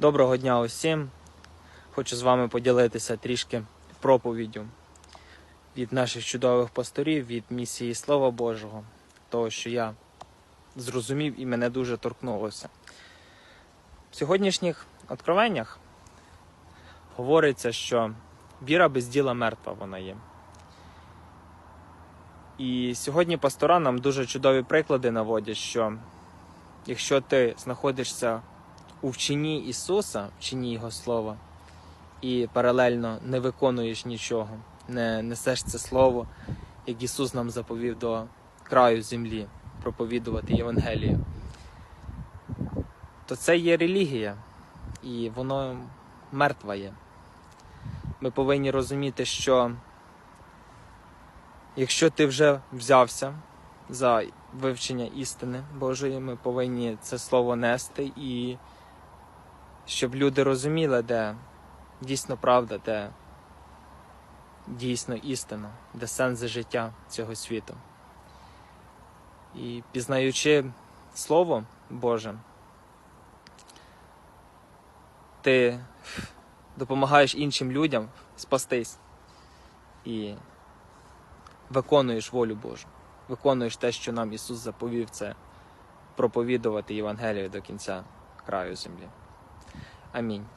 Доброго дня усім. Хочу з вами поділитися трішки проповіддю від наших чудових пасторів, від місії Слова Божого, того, що я зрозумів і мене дуже торкнулося. В сьогоднішніх откровеннях говориться, що віра без діла мертва вона є. І сьогодні пастора нам дуже чудові приклади наводять, що якщо ти знаходишся у вченні Ісуса, вченні Його Слова, і паралельно не виконуєш нічого, не несеш це слово, як Ісус нам заповів до краю землі проповідувати Євангелію, то це є релігія, і воно мертва є. Ми повинні розуміти, що якщо ти вже взявся за вивчення істини Божої, ми повинні це слово нести і щоб люди розуміли, де дійсно правда, де дійсно істина, де сенс життя цього світу. І пізнаючи Слово Боже, ти допомагаєш іншим людям спастись і виконуєш волю Божу, виконуєш те, що нам Ісус заповів, це проповідувати Євангелію до кінця краю землі. Амінь.